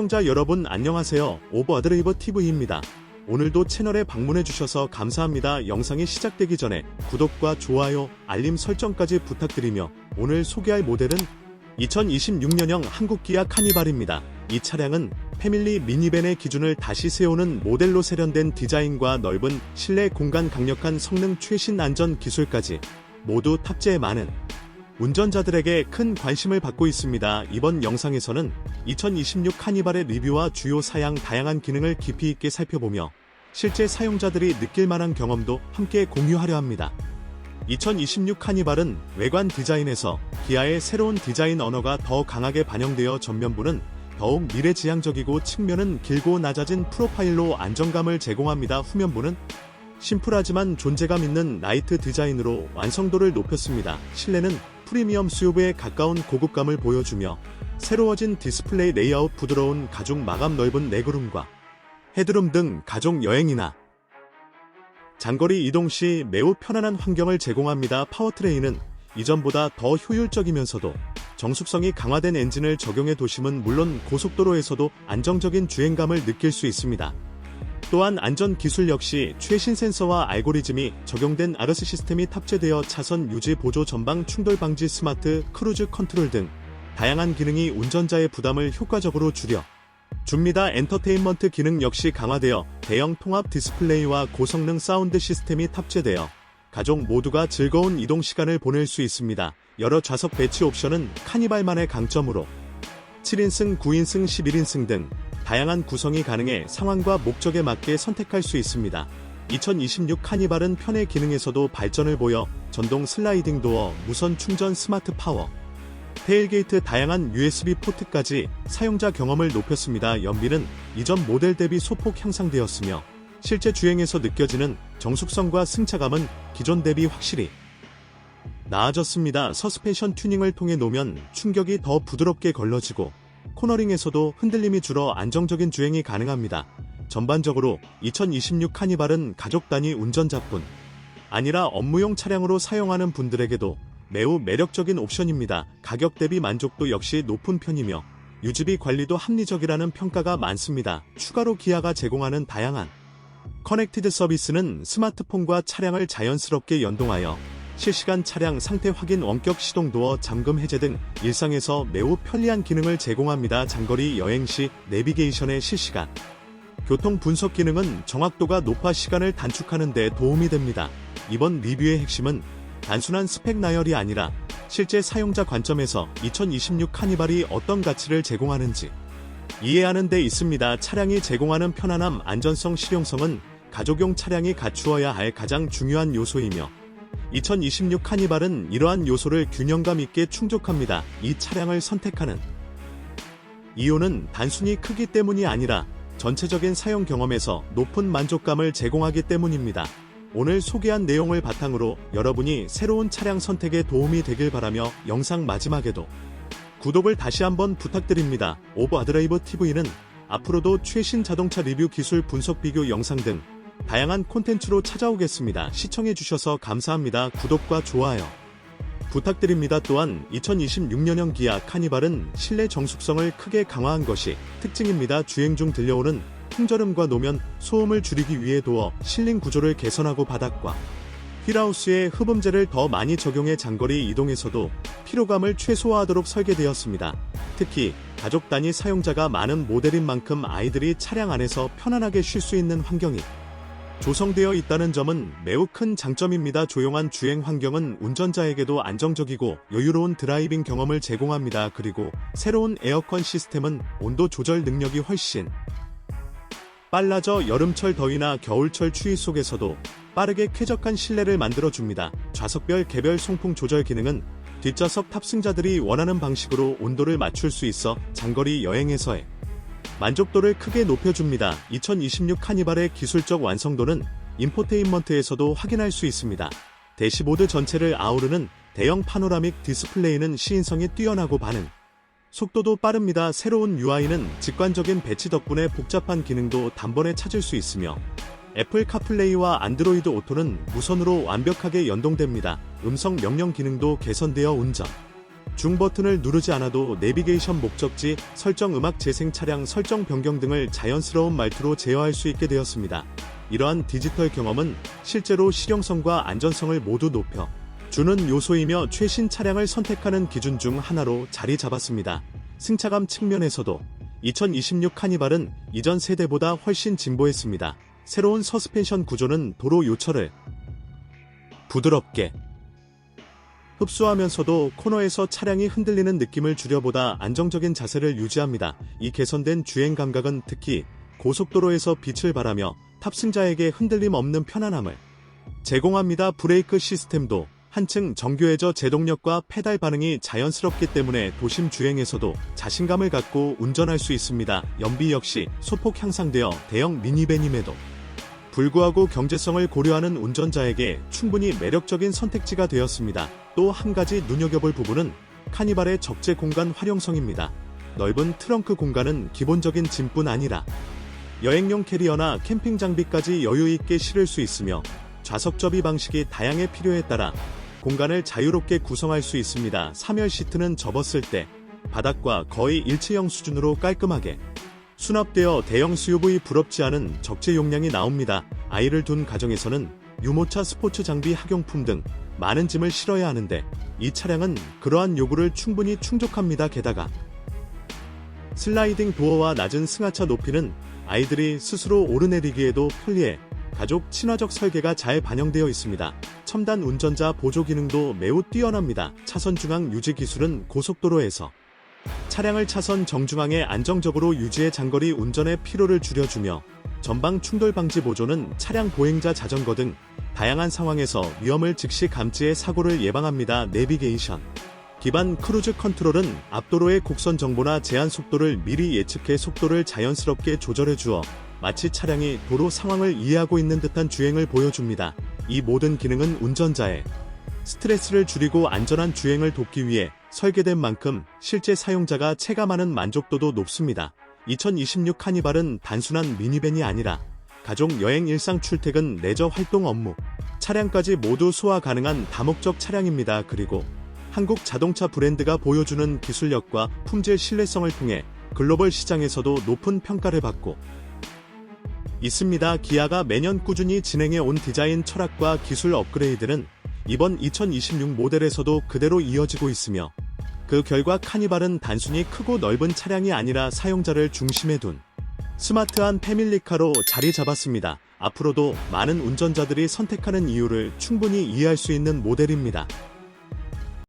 시청자 여러분 안녕하세요. 오버드레이버 TV입니다. 오늘도 채널에 방문해 주셔서 감사합니다. 영상이 시작되기 전에 구독과 좋아요, 알림 설정까지 부탁드리며 오늘 소개할 모델은 2026년형 한국 기아 카니발입니다. 이 차량은 패밀리 미니밴의 기준을 다시 세우는 모델로 세련된 디자인과 넓은 실내 공간 강력한 성능 최신 안전 기술까지 모두 탑재해 많은 운전자들에게 큰 관심을 받고 있습니다. 이번 영상에서는 2026 카니발의 리뷰와 주요 사양 다양한 기능을 깊이 있게 살펴보며 실제 사용자들이 느낄 만한 경험도 함께 공유하려 합니다. 2026 카니발은 외관 디자인에서 기아의 새로운 디자인 언어가 더 강하게 반영되어 전면부는 더욱 미래지향적이고 측면은 길고 낮아진 프로파일로 안정감을 제공합니다. 후면부는 심플하지만 존재감 있는 나이트 디자인으로 완성도를 높였습니다. 실내는 프리미엄 수요부에 가까운 고급감을 보여주며 새로워진 디스플레이 레이아웃 부드러운 가죽 마감 넓은 레그룸과 헤드룸 등 가족 여행이나 장거리 이동 시 매우 편안한 환경을 제공합니다. 파워트레인은 이전보다 더 효율적이면서도 정숙성이 강화된 엔진을 적용해 도심은 물론 고속도로에서도 안정적인 주행감을 느낄 수 있습니다. 또한 안전 기술 역시 최신 센서와 알고리즘이 적용된 아르스 시스템이 탑재되어 차선 유지 보조 전방 충돌 방지 스마트 크루즈 컨트롤 등 다양한 기능이 운전자의 부담을 효과적으로 줄여 줍니다. 엔터테인먼트 기능 역시 강화되어 대형 통합 디스플레이와 고성능 사운드 시스템이 탑재되어 가족 모두가 즐거운 이동 시간을 보낼 수 있습니다. 여러 좌석 배치 옵션은 카니발만의 강점으로 7인승, 9인승, 11인승 등 다양한 구성이 가능해 상황과 목적에 맞게 선택할 수 있습니다. 2026 카니발은 편의 기능에서도 발전을 보여 전동 슬라이딩 도어, 무선 충전 스마트 파워, 테일게이트 다양한 USB 포트까지 사용자 경험을 높였습니다. 연비는 이전 모델 대비 소폭 향상되었으며 실제 주행에서 느껴지는 정숙성과 승차감은 기존 대비 확실히 나아졌습니다. 서스펜션 튜닝을 통해 놓으면 충격이 더 부드럽게 걸러지고 코너링에서도 흔들림이 줄어 안정적인 주행이 가능합니다. 전반적으로 2026 카니발은 가족 단위 운전자뿐 아니라 업무용 차량으로 사용하는 분들에게도 매우 매력적인 옵션입니다. 가격 대비 만족도 역시 높은 편이며 유지비 관리도 합리적이라는 평가가 많습니다. 추가로 기아가 제공하는 다양한 커넥티드 서비스는 스마트폰과 차량을 자연스럽게 연동하여 실시간 차량 상태 확인 원격 시동 도어 잠금 해제 등 일상에서 매우 편리한 기능을 제공합니다. 장거리 여행 시 내비게이션의 실시간 교통 분석 기능은 정확도가 높아 시간을 단축하는 데 도움이 됩니다. 이번 리뷰의 핵심은 단순한 스펙 나열이 아니라 실제 사용자 관점에서 2026 카니발이 어떤 가치를 제공하는지 이해하는 데 있습니다. 차량이 제공하는 편안함, 안전성, 실용성은 가족용 차량이 갖추어야 할 가장 중요한 요소이며 2026 카니발은 이러한 요소를 균형감 있게 충족합니다. 이 차량을 선택하는 이유는 단순히 크기 때문이 아니라 전체적인 사용 경험에서 높은 만족감을 제공하기 때문입니다. 오늘 소개한 내용을 바탕으로 여러분이 새로운 차량 선택에 도움이 되길 바라며 영상 마지막에도 구독을 다시 한번 부탁드립니다. 오버 아드라이버 TV는 앞으로도 최신 자동차 리뷰 기술 분석 비교 영상 등 다양한 콘텐츠로 찾아오겠습니다. 시청해주셔서 감사합니다. 구독과 좋아요 부탁드립니다. 또한 2026년형 기아 카니발은 실내 정숙성을 크게 강화한 것이 특징입니다. 주행 중 들려오는 풍절음과 노면, 소음을 줄이기 위해 도어, 실링 구조를 개선하고 바닥과 휠하우스에 흡음재를 더 많이 적용해 장거리 이동에서도 피로감을 최소화하도록 설계되었습니다. 특히 가족 단위 사용자가 많은 모델인 만큼 아이들이 차량 안에서 편안하게 쉴 수 있는 환경이 조성되어 있다는 점은 매우 큰 장점입니다. 조용한 주행 환경은 운전자에게도 안정적이고 여유로운 드라이빙 경험을 제공합니다. 그리고 새로운 에어컨 시스템은 온도 조절 능력이 훨씬 빨라져 여름철 더위나 겨울철 추위 속에서도 빠르게 쾌적한 실내를 만들어줍니다. 좌석별 개별 송풍 조절 기능은 뒷좌석 탑승자들이 원하는 방식으로 온도를 맞출 수 있어 장거리 여행에서의 만족도를 크게 높여줍니다. 2026 카니발의 기술적 완성도는 인포테인먼트에서도 확인할 수 있습니다. 대시보드 전체를 아우르는 대형 파노라믹 디스플레이는 시인성이 뛰어나고 반응. 속도도 빠릅니다. 새로운 UI는 직관적인 배치 덕분에 복잡한 기능도 단번에 찾을 수 있으며 애플 카플레이와 안드로이드 오토는 무선으로 완벽하게 연동됩니다. 음성 명령 기능도 개선되어 운전. 중 버튼을 누르지 않아도 내비게이션 목적지, 설정 음악 재생 차량 설정 변경 등을 자연스러운 말투로 제어할 수 있게 되었습니다. 이러한 디지털 경험은 실제로 실용성과 안전성을 모두 높여 주는 요소이며 최신 차량을 선택하는 기준 중 하나로 자리 잡았습니다. 승차감 측면에서도 2026 카니발은 이전 세대보다 훨씬 진보했습니다. 새로운 서스펜션 구조는 도로 요철을 부드럽게 흡수하면서도 코너에서 차량이 흔들리는 느낌을 줄여보다 안정적인 자세를 유지합니다. 이 개선된 주행 감각은 특히 고속도로에서 빛을 발하며 탑승자에게 흔들림 없는 편안함을 제공합니다. 브레이크 시스템도 한층 정교해져 제동력과 페달 반응이 자연스럽기 때문에 도심 주행에서도 자신감을 갖고 운전할 수 있습니다. 연비 역시 소폭 향상되어 대형 미니밴임에도 불구하고 경제성을 고려하는 운전자에게 충분히 매력적인 선택지가 되었습니다. 또 한 가지 눈여겨볼 부분은 카니발의 적재 공간 활용성입니다. 넓은 트렁크 공간은 기본적인 짐뿐 아니라 여행용 캐리어나 캠핑 장비까지 여유 있게 실을 수 있으며 좌석 접이 방식이 다양해 필요에 따라 공간을 자유롭게 구성할 수 있습니다. 3열 시트는 접었을 때 바닥과 거의 일체형 수준으로 깔끔하게 수납되어 대형 SUV 부럽지 않은 적재 용량이 나옵니다. 아이를 둔 가정에서는 유모차 스포츠 장비 학용품 등 많은 짐을 실어야 하는데 이 차량은 그러한 요구를 충분히 충족합니다. 게다가 슬라이딩 도어와 낮은 승하차 높이는 아이들이 스스로 오르내리기에도 편리해 가족 친화적 설계가 잘 반영되어 있습니다. 첨단 운전자 보조 기능도 매우 뛰어납니다. 차선 중앙 유지 기술은 고속도로에서 차량을 차선 정중앙에 안정적으로 유지해 장거리 운전의 피로를 줄여주며 전방 충돌 방지 보조는 차량 보행자 자전거 등 다양한 상황에서 위험을 즉시 감지해 사고를 예방합니다. 내비게이션 기반 크루즈 컨트롤은 앞도로의 곡선 정보나 제한 속도를 미리 예측해 속도를 자연스럽게 조절해 주어 마치 차량이 도로 상황을 이해하고 있는 듯한 주행을 보여줍니다. 이 모든 기능은 운전자의 스트레스를 줄이고 안전한 주행을 돕기 위해 설계된 만큼 실제 사용자가 체감하는 만족도도 높습니다. 2026 카니발은 단순한 미니밴이 아니라 가족 여행 일상 출퇴근 레저 활동 업무 차량까지 모두 소화 가능한 다목적 차량입니다. 그리고 한국 자동차 브랜드가 보여주는 기술력과 품질 신뢰성을 통해 글로벌 시장에서도 높은 평가를 받고 있습니다. 기아가 매년 꾸준히 진행해 온 디자인 철학과 기술 업그레이드는 이번 2026 모델에서도 그대로 이어지고 있으며 그 결과 카니발은 단순히 크고 넓은 차량이 아니라 사용자를 중심에 둔 스마트한 패밀리카로 자리 잡았습니다. 앞으로도 많은 운전자들이 선택하는 이유를 충분히 이해할 수 있는 모델입니다.